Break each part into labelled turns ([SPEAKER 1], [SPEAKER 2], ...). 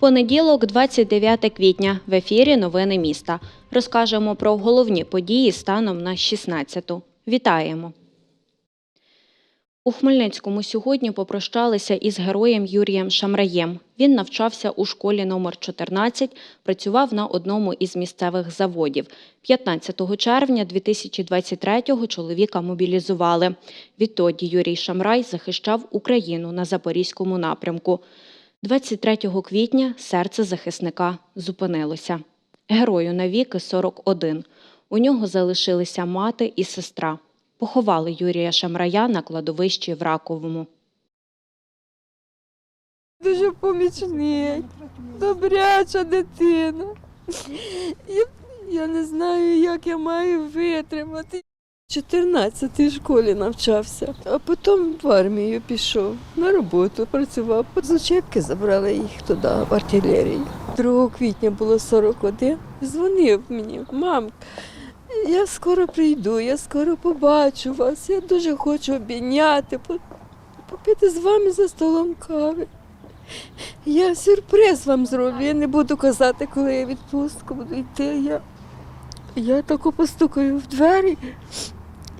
[SPEAKER 1] Понеділок, 29 квітня. В ефірі Новини міста. Розкажемо про головні події станом на 16-ту. Вітаємо! У Хмельницькому сьогодні попрощалися із героєм Юрієм Шамраєм. Він навчався у школі номер 14, працював на одному із місцевих заводів. 15 червня 2023-го чоловіка мобілізували. Відтоді Юрій Шамрай захищав Україну на Запорізькому напрямку. 23 квітня серце захисника зупинилося. Герою навіки 41. У нього залишилися мати і сестра. Поховали Юрія Шамрая на кладовищі в Раковому.
[SPEAKER 2] Дуже помічний, добряча дитина. Я, я не знаю, як я маю витримати. В 14 школі навчався, а потім в армію пішов, на роботу працював. З учебки забрали їх туди, в артилерію. 2 квітня було 41. Дзвонив мені, мам, я скоро прийду, я скоро побачу вас. Я дуже хочу обійняти, попити з вами за столом кави. Я сюрприз вам зроблю. Я не буду казати, коли я відпустку буду йти. Я, я тако постукаю в двері,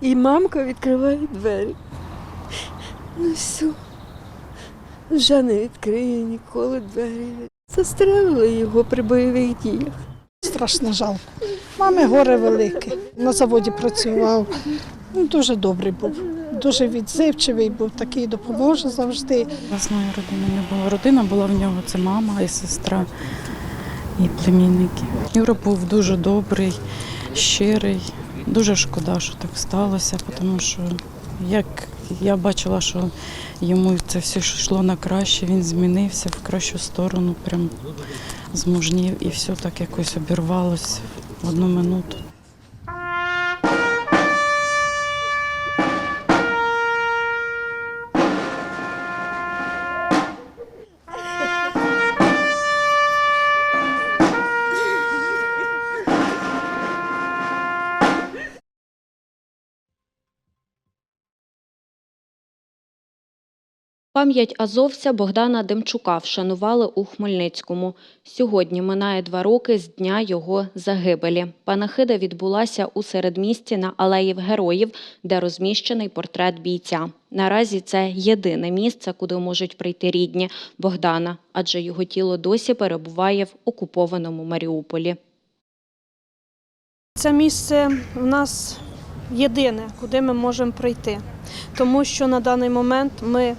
[SPEAKER 2] і мамка відкриває двері. Ну все, вже не відкриє ніколи двері. Застрелили його при бойових діях.
[SPEAKER 3] Страшно жалко. Мами горе велике. На заводі працював. Ну, дуже добрий був, дуже відзивчивий був, такий допоможе завжди.
[SPEAKER 4] Власної родини не було. Родина була в нього це мама і сестра, і племінники. Юра був дуже добрий, щирий. Дуже шкода, що так сталося, тому що як я бачила, що йому це все йшло на краще, він змінився в кращу сторону, прям змужнів і все так якось обірвалося одну минуту.
[SPEAKER 1] Пам'ять азовця Богдана Демчука вшанували у Хмельницькому. Сьогодні минає два роки з дня його загибелі. Панахида відбулася у середмісті на алеї Героїв, де розміщений портрет бійця. Наразі це єдине місце, куди можуть прийти рідні Богдана, адже його тіло досі перебуває в окупованому Маріуполі.
[SPEAKER 5] Це місце в нас єдине, куди ми можемо прийти, тому що на даний момент ми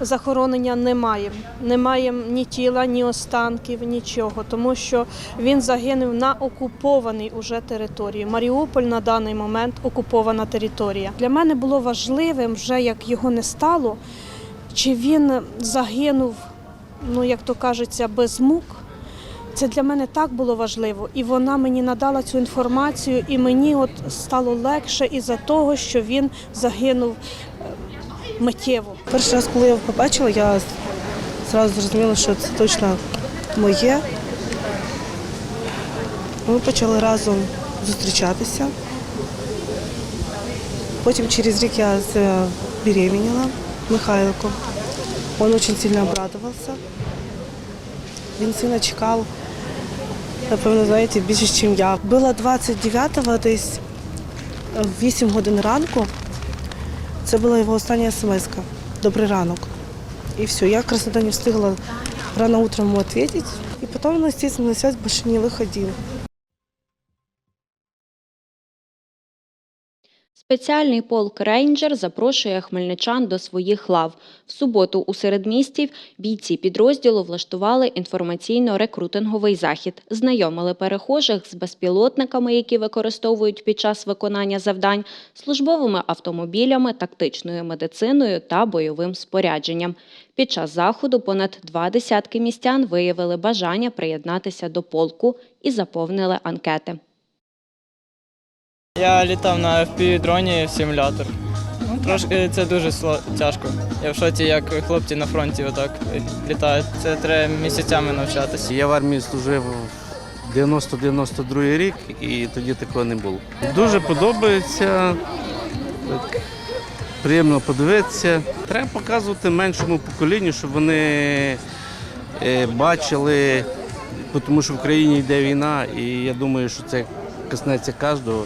[SPEAKER 5] захоронення не маємо. Не маємо ні тіла, ні останків, нічого, тому що він загинув на окупованій уже території. Маріуполь на даний момент окупована територія. Для мене було важливим, вже як його не стало, чи він загинув, ну як то кажеться, без мук. Це для мене так було важливо, і вона мені надала цю інформацію, і мені от стало легше із-за того, що він загинув миттєво.
[SPEAKER 6] Перший раз, коли я його побачила, я зразу зрозуміла, що це точно моє. Ми почали разом зустрічатися. Потім через рік я забеременела Михайликом. Он очень сильно обрадовался. Він сина чекав, напевно, знаєте, більше, ніж я. Було 29-го десь в 8 годин ранку. Це була його остання смс -ка. Добрий ранок. І все. Я красота не встигла рано утром ему ответить. потім, он, на связь больше не выходил.
[SPEAKER 1] Спеціальний полк Рейнджер запрошує хмельничан до своїх лав. В суботу у середмісті бійці підрозділу влаштували інформаційно-рекрутинговий захід, знайомили перехожих з безпілотниками, які використовують під час виконання завдань, службовими автомобілями, тактичною медициною та бойовим спорядженням. Під час заходу понад два десятки містян виявили бажання приєднатися до полку і заповнили анкети.
[SPEAKER 7] Я літав на FPV-дроні в симулятор.
[SPEAKER 3] Ну,
[SPEAKER 7] Трошки це дуже тяжко. Я в шоці, як хлопці на фронті отак літають. Це треба місяцями навчатися.
[SPEAKER 8] Я в армії служив 90-92 рік і тоді такого не було. Дуже подобається, так, приємно подивитися. Треба показувати меншому поколінню, щоб вони е, бачили, тому що в країні йде війна, і я думаю, що це коснеться кожного,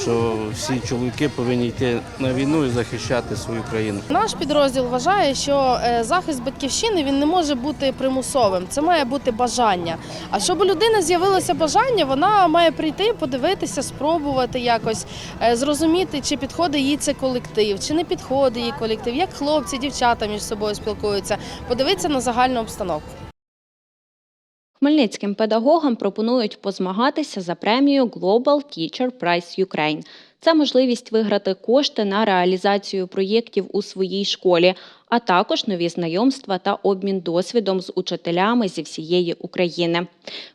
[SPEAKER 8] що всі чоловіки повинні йти на війну і захищати свою країну.
[SPEAKER 9] Наш підрозділ вважає, що е, захист батьківщини він не може бути примусовим. Це має бути бажання. А щоб у людини з'явилося бажання, вона має прийти, подивитися, спробувати якось е, зрозуміти, чи підходить їй це колектив, чи не підходить їй колектив, як хлопці, дівчата між собою спілкуються, подивитися на загальну обстановку.
[SPEAKER 1] Хмельницьким педагогам пропонують позмагатися за премію Global Teacher Prize Ukraine. Це можливість виграти кошти на реалізацію проєктів у своїй школі, а також нові знайомства та обмін досвідом з учителями зі всієї України.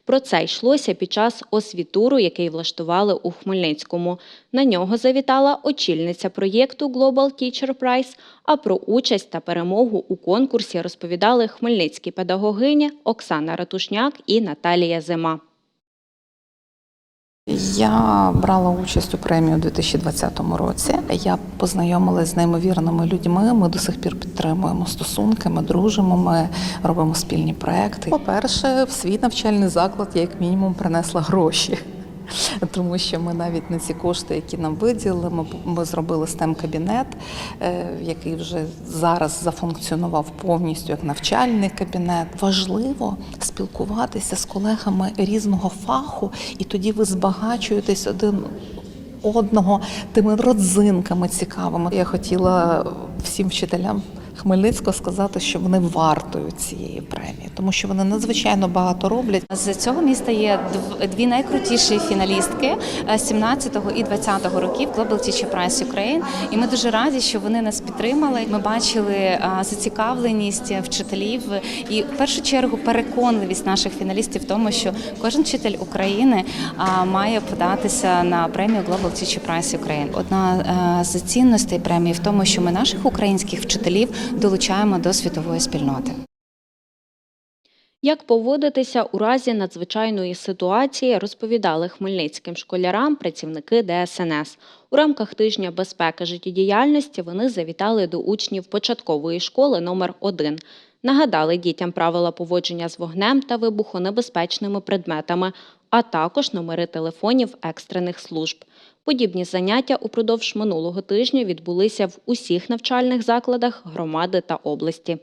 [SPEAKER 1] Про це йшлося під час освітуру, який влаштували у Хмельницькому. На нього завітала очільниця проєкту Global Teacher Prize, а про участь та перемогу у конкурсі розповідали хмельницькі педагогині Оксана Ратушняк і Наталія Зима.
[SPEAKER 10] Я брала участь у премії у 2020 році. Я познайомилася з неймовірними людьми. Ми до сих пір підтримуємо стосунки, ми дружимо, ми робимо спільні проекти. По-перше, в свій навчальний заклад я як мінімум принесла гроші. Тому що ми навіть на ці кошти, які нам виділили, ми, ми зробили stem кабінет е, який вже зараз зафункціонував повністю як навчальний кабінет. Важливо спілкуватися з колегами різного фаху, і тоді ви збагачуєтесь один одного тими родзинками цікавими. Я хотіла всім вчителям. Хмельницького сказати, що вони вартою цієї премії, тому що вони надзвичайно багато роблять.
[SPEAKER 11] З цього міста є дв- дві найкрутіші фіналістки е, 17-го і 20-го років Global Teacher Prize Ukraine. І ми дуже раді, що вони нас підтримали. Ми бачили е, зацікавленість вчителів і в першу чергу переконливість наших фіналістів в тому, що кожен вчитель України має податися на премію Global Teacher Prize Ukraine. Одна е, з цінностей премії в тому, що ми наших українських вчителів долучаємо до світової спільноти.
[SPEAKER 1] Як поводитися у разі надзвичайної ситуації, розповідали хмельницьким школярам працівники ДСНС. У рамках тижня безпеки життєдіяльності вони завітали до учнів початкової школи номер 1 Нагадали дітям правила поводження з вогнем та вибухонебезпечними предметами, а також номери телефонів екстрених служб. Подібні заняття упродовж минулого тижня відбулися в усіх навчальних закладах громади та області.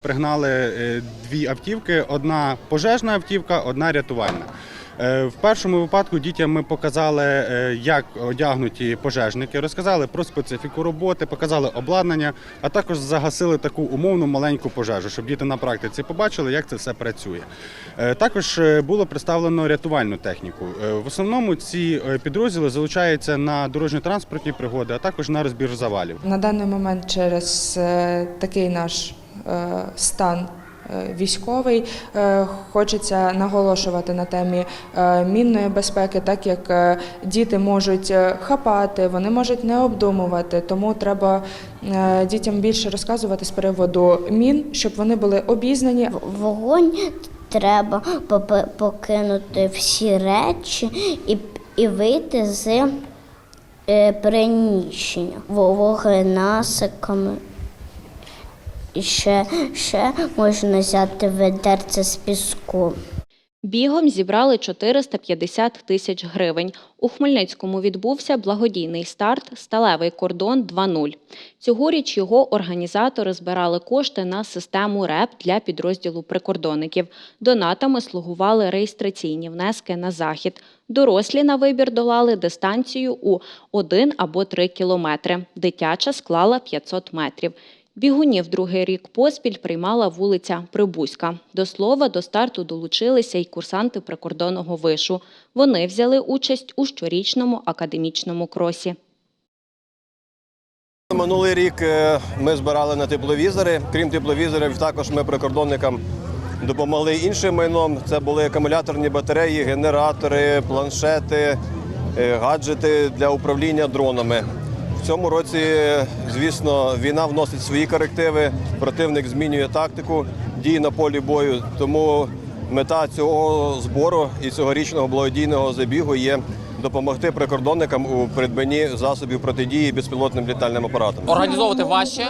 [SPEAKER 12] Пригнали е, дві автівки: одна пожежна автівка, одна рятувальна. Е, В першому випадку дітям ми показали, е, як одягнуті пожежники, розказали про специфіку роботи, показали обладнання, а також загасили таку умовну маленьку пожежу, щоб діти на практиці побачили, як це все працює. Е, Також було представлено рятувальну техніку. В основному ці підрозділи залучаються на дорожньо-транспортні пригоди, а також на розбір завалів.
[SPEAKER 13] На даний момент через такий наш стан військовий е, хочеться наголошувати на темі е, мінної безпеки, так як е, діти можуть е, хапати, вони можуть не обдумувати, тому треба е, дітям більше розказувати з приводу мін, щоб вони були обізнані.
[SPEAKER 14] Вогонь треба покинути всі речі і, і вийти з е, приміщення Во- вогненасиками. І ще, ще можна взяти ведерце з піску.
[SPEAKER 1] Бігом зібрали 450 тисяч гривень. У Хмельницькому відбувся благодійний старт «Сталевий кордон 2.0». Цьогоріч його організатори збирали кошти на систему РЕП для підрозділу прикордонників. Донатами слугували реєстраційні внески на захід. Дорослі на вибір долали дистанцію у 1 або 3 кілометри. Дитяча склала 500 метрів. Бігунів другий рік поспіль приймала вулиця Прибузька. До слова, до старту долучилися й курсанти прикордонного вишу. Вони взяли участь у щорічному академічному кросі.
[SPEAKER 15] Минулий рік е, ми збирали на тепловізори. Крім тепловізорів, також ми прикордонникам допомогли іншим майном. Це були акумуляторні батареї, генератори, планшети, е, гаджети для управління дронами. В цьому році, звісно, війна вносить свої корективи, противник змінює тактику дій на полі бою. Тому мета цього збору і цьогорічного благодійного забігу є допомогти прикордонникам у придбанні засобів протидії безпілотним літальним апаратам.
[SPEAKER 9] Організовувати важче.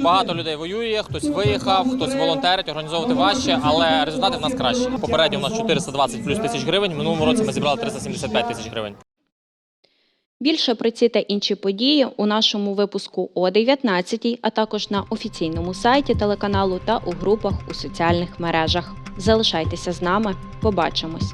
[SPEAKER 9] Багато людей воює, хтось виїхав, хтось волонтерить, організовувати важче, але результати в нас кращі. Попередньо у нас 420 плюс тисяч гривень. Минулому році ми зібрали 375 тисяч гривень.
[SPEAKER 1] Більше про ці та інші події у нашому випуску о 19, а також на офіційному сайті телеканалу та у групах у соціальних мережах. Залишайтеся з нами, побачимось.